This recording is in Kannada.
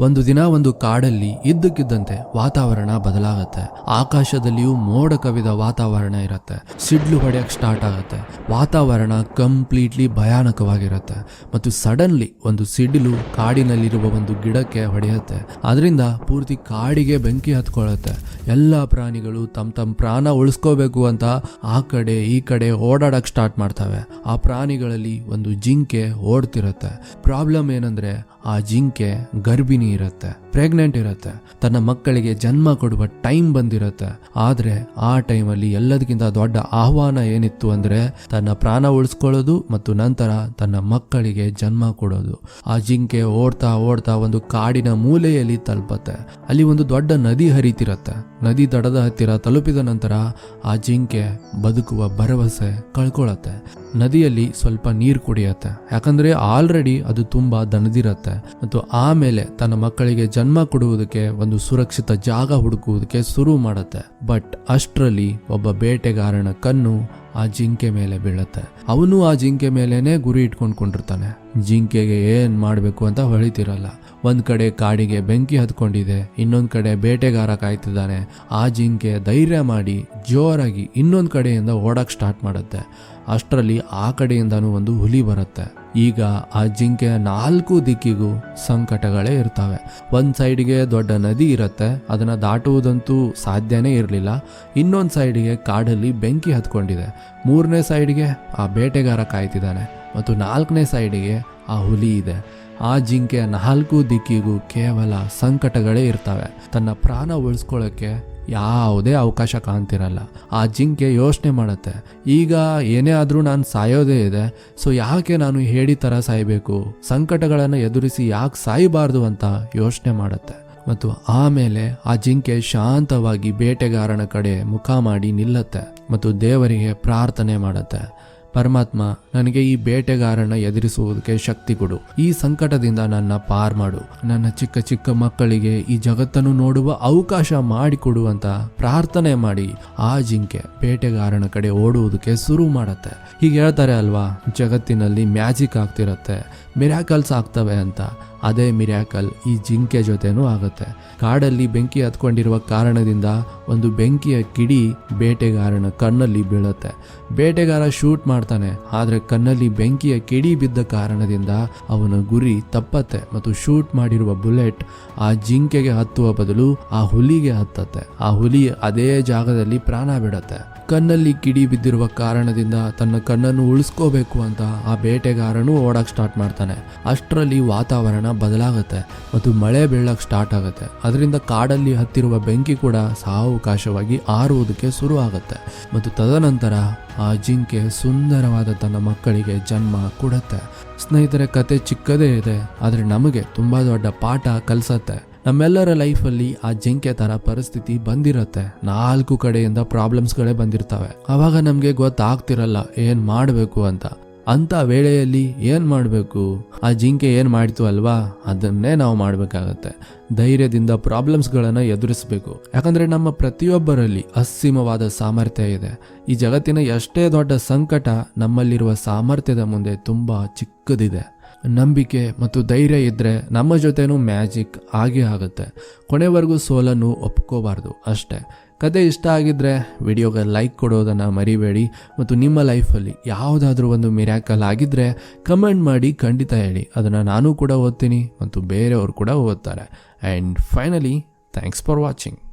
ಒಂದು ದಿನ ಒಂದು ಕಾಡಲ್ಲಿ ಇದ್ದಕ್ಕಿದ್ದಂತೆ ವಾತಾವರಣ ಬದಲಾಗತ್ತೆ. ಆಕಾಶದಲ್ಲಿಯೂ ಮೋಡ ಕವಿದ ವಾತಾವರಣ ಇರುತ್ತೆ. ಸಿಡ್ಲು ಹೊಡೆಯಕ್ಕೆ ಸ್ಟಾರ್ಟ್ ಆಗುತ್ತೆ. ವಾತಾವರಣ ಕಂಪ್ಲೀಟ್ಲಿ ಭಯಾನಕವಾಗಿರುತ್ತೆ. ಮತ್ತು ಸಡನ್ಲಿ ಒಂದು ಸಿಡಿಲು ಕಾಡಿನಲ್ಲಿರುವ ಒಂದು ಗಿಡಕ್ಕೆ ಹೊಡೆಯುತ್ತೆ. ಅದರಿಂದ ಪೂರ್ತಿ ಕಾಡಿಗೆ ಬೆಂಕಿ ಹತ್ಕೊಳ್ಳುತ್ತೆ ಎಲ್ಲ ಪ್ರಾಣಿಗಳು ತಮ್ಮ ತಮ್ಮ ಪ್ರಾಣ ಉಳಿಸ್ಕೋಬೇಕು ಅಂತ ಆ ಕಡೆ ಈ ಕಡೆ ಓಡಾಡಕ್ ಸ್ಟಾರ್ಟ್ ಮಾಡ್ತವೆ. ಆ ಪ್ರಾಣಿಗಳಲ್ಲಿ ಒಂದು ಜಿಂಕೆ ಓಡ್ತಿರುತ್ತೆ. ಪ್ರಾಬ್ಲಮ್ ಏನಂದ್ರೆ ಆ ಜಿಂಕೆ ಗರ್ಭಿಣಿ ಇರುತ್ತೆ. ಪ್ರೆಗ್ನೆಂಟ್ ಇರುತ್ತೆ. ತನ್ನ ಮಕ್ಕಳಿಗೆ ಜನ್ಮ ಕೊಡುವ ಟೈಮ್ ಬಂದಿರುತ್ತೆ. ಆದ್ರೆ ಆ ಟೈಮಲ್ಲಿ ಎಲ್ಲದಕ್ಕಿಂತ ದೊಡ್ಡ ಆಹ್ವಾನ ಏನಿತ್ತು ಅಂದ್ರೆ ತನ್ನ ಪ್ರಾಣ ಉಳಿಸ್ಕೊಳ್ಳೋದು ಮತ್ತು ನಂತರ ತನ್ನ ಮಕ್ಕಳಿಗೆ ಜನ್ಮ ಕೊಡೋದು. ಆ ಜಿಂಕೆ ಓಡ್ತಾ ಓಡ್ತಾ ಒಂದು ಕಾಡಿನ ಮೂಲೆಯಲ್ಲಿ ತಲುಪತ್ತೆ. ಅಲ್ಲಿ ಒಂದು ದೊಡ್ಡ ನದಿ ಹರಿತಿರತ್ತೆ. ನದಿ ದಡದ ಹತ್ತಿರ ತಲುಪಿದ ನಂತರ ಆ ಜಿಂಕೆ ಬದುಕುವ ಭರವಸೆ ಕಳ್ಕೊಳತ್ತೆ. ನದಿಯಲ್ಲಿ ಸ್ವಲ್ಪ ನೀರು ಕುಡಿಯತ್ತೆ. ಯಾಕಂದ್ರೆ ಆಲ್ರೆಡಿ ಅದು ತುಂಬಾ ದನದಿರತ್ತೆ. ಮತ್ತು ಆಮೇಲೆ ತನ್ನ ಮಕ್ಕಳಿಗೆ ಕೊಡುವುದಕ್ಕೆ, ಒಂದು ಸುರಕ್ಷಿತ ಜಾಗ ಹುಡುಕುವುದಕ್ಕೆ ಶುರು ಮಾಡುತ್ತೆ. ಬಟ್ ಅಷ್ಟರಲ್ಲಿ ಒಬ್ಬ ಬೇಟೆಗಾರನ ಕಣ್ಣು ಆ ಜಿಂಕೆ ಮೇಲೆ ಬೀಳುತ್ತೆ. ಅವನು ಆ ಜಿಂಕೆ ಮೇಲೇನೆ ಗುರಿ ಇಟ್ಕೊಂಡು ಕೊಂಡಿರ್ತಾನೆ ಜಿಂಕೆಗೆ ಏನ್ ಮಾಡಬೇಕು ಅಂತ ಹೊಳಿತಿರಲ್ಲ. ಒಂದ್ ಕಡೆ ಕಾಡಿಗೆ ಬೆಂಕಿ ಹತ್ಕೊಂಡಿದೆ, ಇನ್ನೊಂದ್ ಕಡೆ ಬೇಟೆಗಾರ ಕಾಯ್ತಿದ್ದಾನೆ. ಆ ಜಿಂಕೆ ಧೈರ್ಯ ಮಾಡಿ ಜೋರಾಗಿ ಇನ್ನೊಂದ್ ಕಡೆಯಿಂದ ಓಡಕ್ ಸ್ಟಾರ್ಟ್ ಮಾಡುತ್ತೆ. ಅಷ್ಟರಲ್ಲಿ ಆ ಕಡೆಯಿಂದನೂ ಒಂದು ಹುಲಿ ಬರುತ್ತೆ. ಈಗ ಆ ಜಿಂಕೆಯ ನಾಲ್ಕು ದಿಕ್ಕಿಗೂ ಸಂಕಟಗಳೇ ಇರ್ತವೆ. ಒಂದು ಸೈಡ್ಗೆ ದೊಡ್ಡ ನದಿ ಇರುತ್ತೆ, ಅದನ್ನ ದಾಟುವುದಂತೂ ಸಾಧ್ಯನೇ ಇರಲಿಲ್ಲ. ಇನ್ನೊಂದು ಸೈಡ್ಗೆ ಕಾಡಲ್ಲಿ ಬೆಂಕಿ ಹತ್ಕೊಂಡಿದೆ. ಮೂರನೇ ಸೈಡ್ಗೆ ಆ ಬೇಟೆಗಾರ ಕಾಯ್ತಿದ್ದಾನೆ ಮತ್ತು ನಾಲ್ಕನೇ ಸೈಡಿಗೆ ಆ ಹುಲಿ ಇದೆ. ಆ ಜಿಂಕೆಯ ನಾಲ್ಕು ದಿಕ್ಕಿಗೂ ಕೇವಲ ಸಂಕಟಗಳೇ ಇರ್ತವೆ. ತನ್ನ ಪ್ರಾಣ ಉಳಿಸ್ಕೊಳ್ಳೋಕ್ಕೆ ಯಾವುದೇ ಅವಕಾಶ ಕಾಣ್ತಿರಲ್ಲ. ಆ ಜಿಂಕೆ ಯೋಚನೆ ಮಾಡುತ್ತೆ. ಈಗ ಏನೇ ಆದರೂ ನಾನು ಸಾಯೋದೇ ಇದೆ. ಸೊ ಯಾಕೆ ನಾನು ಹೇಳಿ ಥರ ಸಾಯಬೇಕು? ಸಂಕಟಗಳನ್ನು ಎದುರಿಸಿ ಯಾಕೆ ಸಾಯಬಾರ್ದು ಅಂತ ಯೋಚನೆ ಮಾಡುತ್ತೆ. ಮತ್ತು ಆಮೇಲೆ ಆ ಜಿಂಕೆ ಶಾಂತವಾಗಿ ಬೇಟೆಗಾರನ ಕಡೆ ಮುಖ ಮಾಡಿ ನಿಲ್ಲತ್ತೆ. ಮತ್ತು ದೇವರಿಗೆ ಪ್ರಾರ್ಥನೆ ಮಾಡುತ್ತೆ. ಪರಮಾತ್ಮ, ನನಗೆ ಈ ಬೇಟೆಗಾರನ ಎದುರಿಸುವುದಕ್ಕೆ ಶಕ್ತಿ ಕೊಡು. ಈ ಸಂಕಟದಿಂದ ನನ್ನ ಪಾರ್ ಮಾಡು. ನನ್ನ ಚಿಕ್ಕ ಚಿಕ್ಕ ಮಕ್ಕಳಿಗೆ ಈ ಜಗತ್ತನ್ನು ನೋಡುವ ಅವಕಾಶ ಮಾಡಿಕೊಡು ಅಂತ ಪ್ರಾರ್ಥನೆ ಮಾಡಿ. ಆ ಜಿಂಕೆ ಬೇಟೆಗಾರನ ಕಡೆ ಓಡುವುದಕ್ಕೆ ಶುರು ಮಾಡತ್ತೆ. ಹೀಗೆ ಹೇಳ್ತಾರೆ ಅಲ್ವಾ? ಜಗತ್ತಿನಲ್ಲಿ ಮ್ಯಾಜಿಕ್ ಆಗ್ತಿರತ್ತೆ. ಮಿರಾಕಲ್ಸ್ ಆಗ್ತವೆ ಅಂತ. ಅದೇ ಮಿರ್ಯಾಕಲ್ ಈ ಜಿಂಕೆ ಜೊತೆನೂ ಆಗುತ್ತೆ. ಕಾಡಲ್ಲಿ ಬೆಂಕಿ ಹತ್ಕೊಂಡಿರುವ ಕಾರಣದಿಂದ ಒಂದು ಬೆಂಕಿಯ ಕಿಡಿ ಬೇಟೆಗಾರನ ಕಣ್ಣಲ್ಲಿ ಬೀಳುತ್ತೆ. ಬೇಟೆಗಾರ ಶೂಟ್ ಮಾಡ್ತಾನೆ, ಆದರೆ ಕಣ್ಣಲ್ಲಿ ಬೆಂಕಿಯ ಕಿಡಿ ಬಿದ್ದ ಕಾರಣದಿಂದ ಅವನ ಗುರಿ ತಪ್ಪತ್ತೆ ಮತ್ತು ಶೂಟ್ ಮಾಡಿರುವ ಬುಲೆಟ್ ಆ ಜಿಂಕೆಗೆ ಹತ್ತುವ ಬದಲು ಆ ಹುಲಿಗೆ ಹತ್ತತ್ತೆ. ಆ ಹುಲಿ ಅದೇ ಜಾಗದಲ್ಲಿ ಪ್ರಾಣ ಬಿಡತ್ತೆ. ಕಣ್ಣಲ್ಲಿ ಕಿಡಿ ಬಿದ್ದಿರುವ ಕಾರಣದಿಂದ ತನ್ನ ಕಣ್ಣನ್ನು ಉಳಿಸ್ಕೋಬೇಕು ಅಂತ ಆ ಬೇಟೆಗಾರನು ಓಡಕ್ ಸ್ಟಾರ್ಟ್ ಮಾಡ್ತಾನೆ. ಅಷ್ಟರಲ್ಲಿ ವಾತಾವರಣ ಬದಲಾಗುತ್ತೆ ಮತ್ತು ಮಳೆ ಬೀಳಕ್ ಸ್ಟಾರ್ಟ್ ಆಗುತ್ತೆ. ಅದರಿಂದ ಕಾಡಲ್ಲಿ ಹತ್ತಿರುವ ಬೆಂಕಿ ಕೂಡ ಸಾವಕಾಶವಾಗಿ ಆರುವುದಕ್ಕೆ ಶುರು ಆಗುತ್ತೆ. ಮತ್ತು ತದನಂತರ ಆ ಜಿಂಕೆ ಸುಂದರವಾದ ತನ್ನ ಮಕ್ಕಳಿಗೆ ಜನ್ಮ ಕೊಡುತ್ತೆ. ಸ್ನೇಹಿತರ, ಕತೆ ಚಿಕ್ಕದೇ ಇದೆ, ಆದರೆ ನಮಗೆ ತುಂಬಾ ದೊಡ್ಡ ಪಾಠ ಕಲಿಸತ್ತೆ. ನಮ್ಮೆಲ್ಲರ ಲೈಫಲ್ಲಿ ಆ ಜಿಂಕೆ ತರ ಪರಿಸ್ಥಿತಿ ಬಂದಿರತ್ತೆ. ನಾಲ್ಕು ಕಡೆಯಿಂದ ಪ್ರಾಬ್ಲಮ್ಸ್ಗಳೇ ಬಂದಿರ್ತವೆ. ಅವಾಗ ನಮ್ಗೆ ಗೊತ್ತಾಗ್ತಿರಲ್ಲ, ಏನ್ ಮಾಡಬೇಕು ಅಂತ. ಅಂತ ವೇಳೆಯಲ್ಲಿ ಏನ್ ಮಾಡಬೇಕು? ಆ ಜಿಂಕೆ ಏನ್ ಮಾಡ್ತು ಅಲ್ವಾ? ಅದನ್ನೇ ನಾವು ಮಾಡಬೇಕಾಗತ್ತೆ. ಧೈರ್ಯದಿಂದ ಪ್ರಾಬ್ಲಮ್ಸ್ಗಳನ್ನು ಎದುರಿಸಬೇಕು. ಯಾಕಂದ್ರೆ ನಮ್ಮ ಪ್ರತಿಯೊಬ್ಬರಲ್ಲಿ ಅಸೀಮವಾದ ಸಾಮರ್ಥ್ಯ ಇದೆ. ಈ ಜಗತ್ತಿನ ಎಷ್ಟೇ ದೊಡ್ಡ ಸಂಕಟ ನಮ್ಮಲ್ಲಿರುವ ಸಾಮರ್ಥ್ಯದ ಮುಂದೆ ತುಂಬಾ ಚಿಕ್ಕದಿದೆ. ನಂಬಿಕೆ ಮತ್ತು ಧೈರ್ಯ ಇದ್ದರೆ ನಮ್ಮ ಜೊತೆನೂ ಮ್ಯಾಜಿಕ್ ಆಗೇ ಆಗುತ್ತೆ. ಕೊನೆವರೆಗೂ ಸೋಲನ್ನು ಒಪ್ಕೋಬಾರ್ದು ಅಷ್ಟೇ. ಕತೆ ಇಷ್ಟ ಆಗಿದ್ದರೆ ವಿಡಿಯೋಗೆ ಲೈಕ್ ಕೊಡೋದನ್ನು ಮರಿಬೇಡಿ ಮತ್ತು ನಿಮ್ಮ ಲೈಫಲ್ಲಿ ಯಾವುದಾದ್ರೂ ಒಂದು ಮಿರ್ಯಾಕಲ್ ಆಗಿದ್ದರೆ ಕಮೆಂಟ್ ಮಾಡಿ ಖಂಡಿತ ಹೇಳಿ. ಅದನ್ನು ನಾನು ಕೂಡ ಓದ್ತೀನಿ ಮತ್ತು ಬೇರೆಯವರು ಕೂಡ ಓದ್ತಾರೆ. And finally thanks for watching.